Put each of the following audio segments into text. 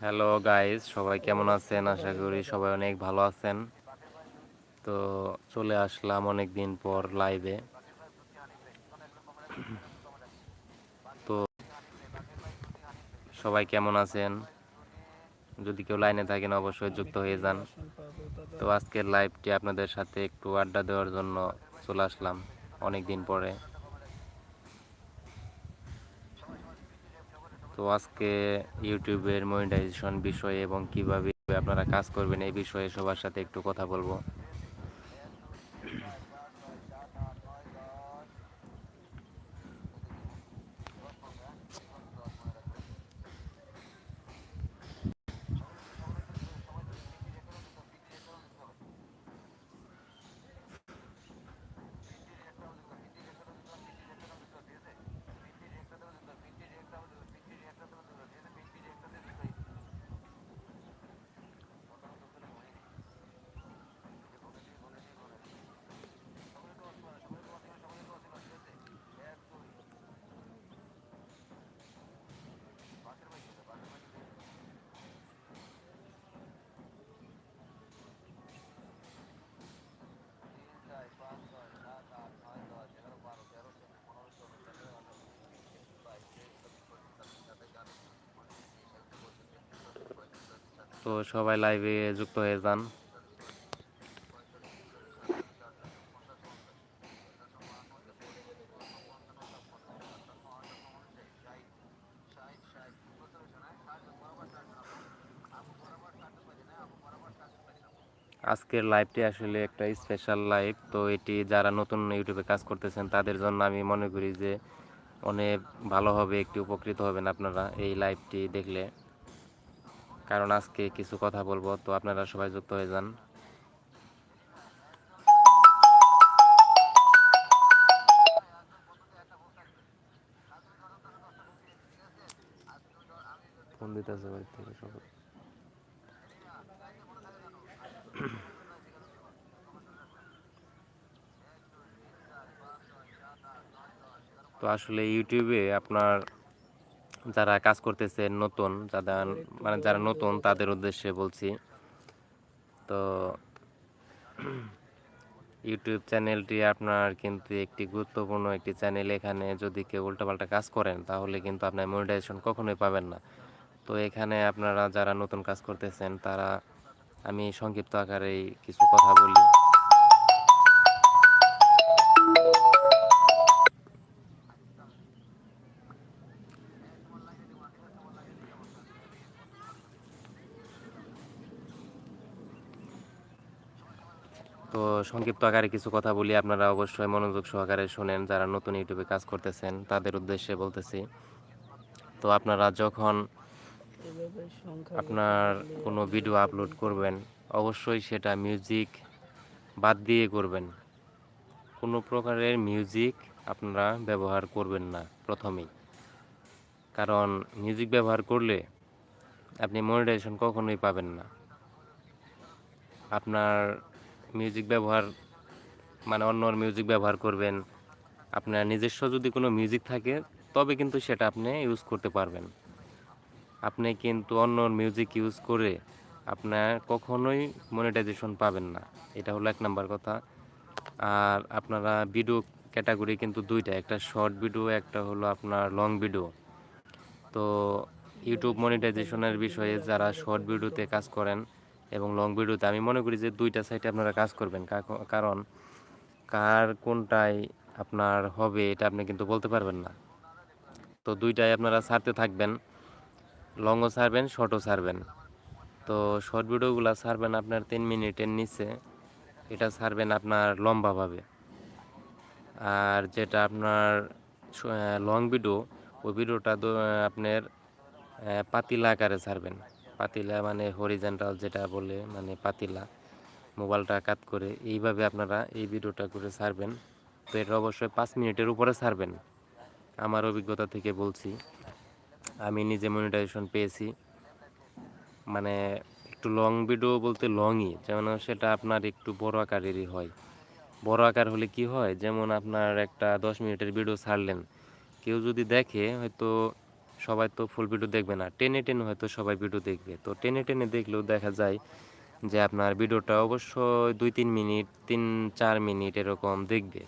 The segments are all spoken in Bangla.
হ্যালো গাইস সবাই কেমন আছেন? আশা করি সবাই অনেক ভালো আছেন। তো চলে আসলাম অনেক দিন পর লাইভে তো সবাই কেমন আছেন? যদি কেউ লাইনে থাকেন, অবশ্যই যুক্ত হয়ে যান। তো আজকের লাইভটি আপনাদের সাথে একটু আড্ডা দেওয়ার জন্য চলে আসলাম অনেক দিন পরে। তো আজকে ইউটিউবের মনিটাইজেশন বিষয়ে এবং কীভাবে আপনারা কাজ করবেন এই বিষয়ে সবার সাথে একটু কথা বলব। তো সবাই লাইভে যুক্ত হয়ে যান। আজকের লাইভটি আসলে একটা স্পেশাল লাইভ তো এটি যারা নতুন ইউটিউবে কাজ করতেছেন, তাদের জন্য আমি মনে করি যে অনেক ভালো হবে, একটি উপকৃত হবেন আপনারা এই লাইভটি দেখলে। কারণ আজকে কিছু কথা বলব তো আপনারা সবাই যুক্ত হয়ে যান। ফোন দিতেছে বাড়ি থেকে সবাই। তো আসলে ইউটিউবে আপনার যারা কাজ করতেছে নতুন, যারা মানে যারা নতুন, তাদের উদ্দেশ্যে বলছি। তো ইউটিউব চ্যানেলটি আপনার কিন্তু একটি গুরুত্বপূর্ণ একটি চ্যানেল। এখানে যদি কেউ উল্টাপাল্টা কাজ করেন, তাহলে কিন্তু আপনার মনিটাইজেশন কখনোই পাবেন না। তো এখানে আপনারা যারা নতুন কাজ করতেছেন, তারা আমি সংক্ষিপ্ত আকারেই কিছু কথা বলি। তো সংক্ষিপ্ত আকারে কিছু কথা বলি। আপনারা অবশ্যই মনোযোগ সহকারে শোনেন, যারা নতুন ইউটিউবে কাজ করতেছেন, তাদের উদ্দেশ্যে বলতেছি। তো আপনারা যখন আপনার কোনো ভিডিও আপলোড করবেন, অবশ্যই সেটা মিউজিক বাদ দিয়ে করবেন। কোনো প্রকারের মিউজিক আপনারা ব্যবহার করবেন না প্রথমেই। কারণ মিউজিক ব্যবহার করলে আপনি মনিটাইজেশন কখনোই পাবেন না। আপনার মিউজিক ব্যবহার মানে অন্য মিউজিক ব্যবহার করবেন। আপনার নিজস্ব যদি কোনো মিউজিক থাকে, তবে কিন্তু সেটা আপনি ইউজ করতে পারবেন। আপনি কিন্তু অন্য মিউজিক ইউজ করে আপনার কখনোই মনিটাইজেশন পাবেন না। এটা হলো এক নাম্বার কথা। আর আপনারা ভিডিও ক্যাটাগরি কিন্তু দুইটা, একটা শর্ট ভিডিও একটা হলো আপনার লং ভিডিও তো ইউটিউব মনিটাইজেশনের বিষয়ে যারা শর্ট ভিডিওতে কাজ করেন এবং লং ভিডিওতে আমি মনে করি যে দুইটা সাইটে আপনারা কাজ করবেন। কারণ কার কোনটায় আপনার হবে এটা আপনি কিন্তু বলতে পারবেন না। তো দুইটাই আপনারা ছাড়তে থাকবেন। লংও ছাড়বেন শর্টও ছাড়বেন তো শর্ট ভিডিওগুলো ছাড়বেন আপনার তিন মিনিটের নিচে। এটা ছাড়বেন আপনার লম্বাভাবে। আর যেটা আপনার লং ভিডিও ওই ভিডিওটা আপনার পাতিলা আকারে ছাড়বেন পাতিলা মানে হরিজেন্টাল যেটা বলে মানে পাতিলা, মোবাইলটা কাত করে, এইভাবে আপনারা এই ভিডিওটা করে ছাড়বেন। তো এটা অবশ্যই পাঁচ মিনিটের উপরে ছাড়বেন। আমার অভিজ্ঞতা থেকে বলছি, আমি নিজে মনিটাইজেশন পেয়েছি। মানে একটু লং ভিডিও বলতে লংই যেমন সেটা আপনার একটু বড় আকারেরই হয়। বড় আকার হলে কি হয়? যেমন আপনার একটা দশ মিনিটের ভিডিও ছাড়লেন। কেউ যদি দেখে, হয়তো সবাই তো ফুল ভিডিও দেখবে না। টেনে টেনে হয়তো সবাই ভিডিও দেখবে। তো টেনে টেনে দেখলেও দেখা যায় যে আপনার ভিডিওটা অবশ্যই দুই তিন মিনিট, তিন চার মিনিট এরকম দেখবে।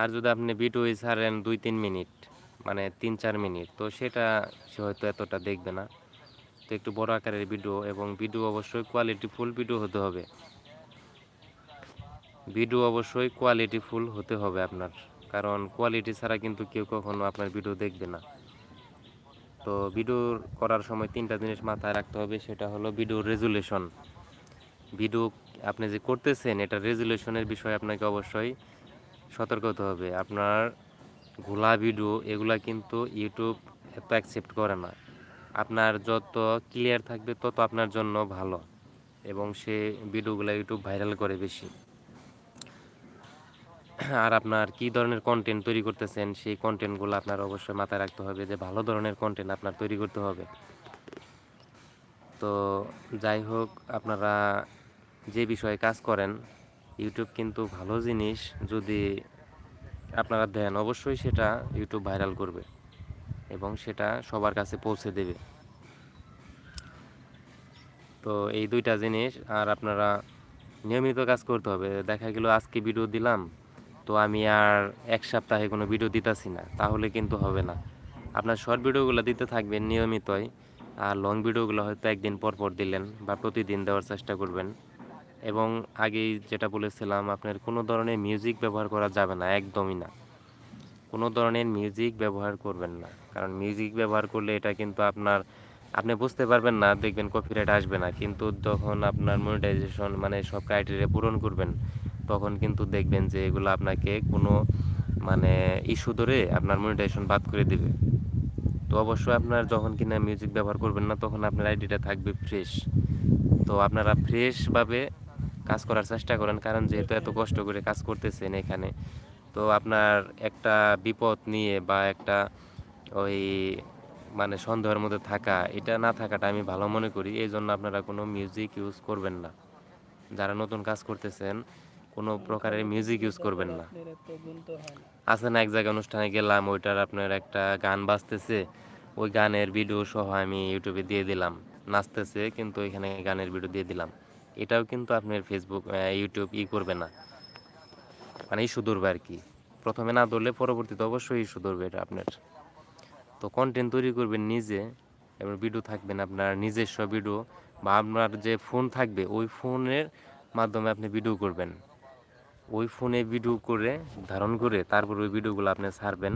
আর যদি আপনি ভিডিও ছাড়েন দুই তিন মিনিট মানে তিন চার মিনিট, তো সেটা সে হয়তো এতটা দেখবে না। তো একটু বড় আকারের ভিডিও এবং ভিডিও অবশ্যই কোয়ালিটি ফুল ভিডিও হতে হবে। ভিডিও অবশ্যই কোয়ালিটি ফুল হতে হবে আপনার। কারণ কোয়ালিটি ছাড়া কিন্তু কেউ কখনো আপনার ভিডিও দেখবে না। তো ভিডিও করার সময় তিনটা জিনিস মাথায় রাখতে হবে, সেটা হলো ভিডিও রেজুলেশন। ভিডিও আপনি যে করতেছেন, এটা রেজুলেশনের বিষয়ে আপনাকে অবশ্যই সতর্ক হতে হবে। আপনার ঘোলা ভিডিও, এগুলা কিন্তু ইউটিউব এত অ্যাকসেপ্ট করে না। আপনার যত ক্লিয়ার থাকবে, তত আপনার জন্য ভালো। এবং সে ভিডিওগুলো ইউটিউব ভাইরাল করে বেশি। আর আপনার কি ধরনের কন্টেন্ট তৈরি করতেছেন? সেই কন্টেন্টগুলো আপনার অবশ্যই মাথায় রাখতে হবে যে ভালো ধরনের কন্টেন্ট আপনার তৈরি করতে হবে। তো যাই হোক, আপনারা যে বিষয়ে কাজ করেন ইউটিউব কিন্তু ভালো জিনিস। যদি আপনারা দেন, অবশ্যই সেটা ইউটিউব ভাইরাল করবে এবং সেটা সবার কাছে পৌঁছে দেবে। তো এই দুইটা জিনিস, আর আপনারা নিয়মিত কাজ করতে হবে। দেখা গেল আজকে ভিডিও দিলাম। তো আমি আর এক সপ্তাহে কোনো ভিডিও দিতেছি না, তাহলে কিন্তু হবে না। আপনার শর্ট ভিডিওগুলো দিতে থাকবেন নিয়মিতই, আর লং ভিডিওগুলো হয়তো একদিন পর পর দিলেন বা প্রতিদিন দেওয়ার চেষ্টা করবেন। এবং আগেই যেটা বলেছিলাম, আপনার কোনো ধরনের মিউজিক ব্যবহার করা যাবে না, একদমই না। কোনো ধরনের মিউজিক ব্যবহার করবেন না, কারণ মিউজিক ব্যবহার করলে এটা কিন্তু আপনার, আপনি বুঝতে পারবেন না, দেখবেন কপিরাইট আসবে না। কিন্তু যখন আপনার মনিটাইজেশন মানে সব ক্রাইটেরিয়া পূরণ করবেন তখন কিন্তু দেখবেন যে এগুলো আপনাকে কোনো মানে ইস্যু ধরে আপনার মনিটাইজেশন বাদ করে দিবে। তো অবশ্যই আপনার যখন কিনা মিউজিক ব্যবহার করবেন না, তখন আপনার আইডিটা থাকবে ফ্রেশ তো আপনারা ফ্রেশভাবে কাজ করার চেষ্টা করেন, কারণ যেহেতু এত কষ্ট করে কাজ করতেছেন এখানে, তো আপনার একটা বিপদ নিয়ে বা একটা ওই মানে সন্দেহের মধ্যে থাকা, এটা না থাকাটা আমি ভালো মনে করি। এই জন্য আপনারা কোনো মিউজিক ইউজ করবেন না। যারা নতুন কাজ করতেছেন কোনো প্রকারের মিউজিক ইউজ করবেন না। আছে না, এক জায়গায় অনুষ্ঠানে গেলাম, ওইটার আপনার একটা গান বাজতেছে, ওই গানের ভিডিও সহ আমি ইউটিউবে দিয়ে দিলাম। নাচতেছে, কিন্তু এখানে গানের ভিডিও দিয়ে দিলাম। এটাও কিন্তু আপনার ফেসবুক ইউটিউব ই করবে না। মানে ইস্যু ধরবে আর কি। প্রথমে না ধরলে পরবর্তীতে অবশ্যই ইস্যু ধরবে এটা আপনার। তো কন্টেন্ট তৈরি করবেন নিজে, এবার ভিডিও থাকবেন আপনার নিজস্ব ভিডিও বা আপনার যে ফোন থাকবে, ওই ফোনের মাধ্যমে আপনি ভিডিও করবেন। ওই ফোনে ভিডিও করে, ধারণ করে তারপর ওই ভিডিওগুলো আপনি ছাড়বেন।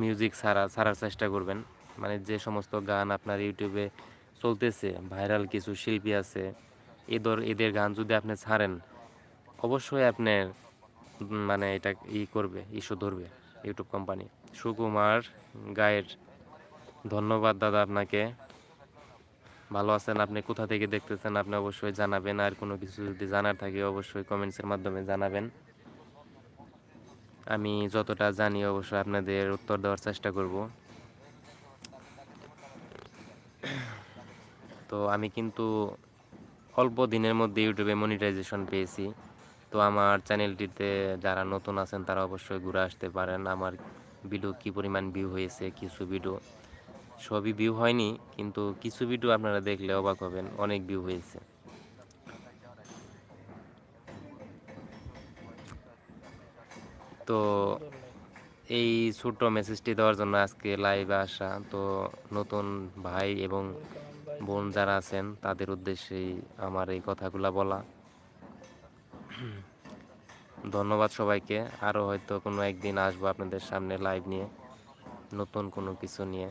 মিউজিক ছাড়া, ছাড়ার চেষ্টা করবেন। মানে যে সমস্ত গান আপনার ইউটিউবে চলতেছে ভাইরাল কিছু শিল্পী আছে, এদের এদের গান যদি আপনি ছাড়েন, অবশ্যই আপনার মানে এটা ই করবে ইস্যু ধরবে ইউটিউব কোম্পানি সুকুমার গায়ের ধন্যবাদ দাদা আপনাকে। ভালো আছেন? আপনি কোথা থেকে দেখতেছেন? আপনি অবশ্যই জানাবেন। আর কোনো কিছু যদি জানার থাকে, অবশ্যই কমেন্টসের মাধ্যমে জানাবেন। আমি যতটা জানি অবশ্যই আপনাদের উত্তর দেওয়ার চেষ্টা করব। তো আমি কিন্তু অল্প দিনের মধ্যে ইউটিউবে মনিটাইজেশন পেয়েছি। তো আমার চ্যানেলটিতে যারা নতুন আছেন, তারা অবশ্যই ঘুরে আসতে পারেন। আমার ভিডিও কী পরিমাণ ভিউ হয়েছে, কিছু ভিডিও সবই ভিউ হয়নি, কিন্তু কিছু ভিডিও আপনারা দেখলে অবাক হবেন, অনেক ভিউ হয়েছে। তো এই ছোট্ট মেসেজটি দেওয়ার জন্য আজকে লাইভে আসা, তো নতুন ভাই এবং বোন যারা আছেন, তাদের উদ্দেশ্যেই আমার এই কথাগুলো বলা। ধন্যবাদ সবাইকে আরও হয়তো কোনো একদিন আসব আপনাদের সামনে লাইভ নিয়ে, নতুন কোনো কিছু নিয়ে।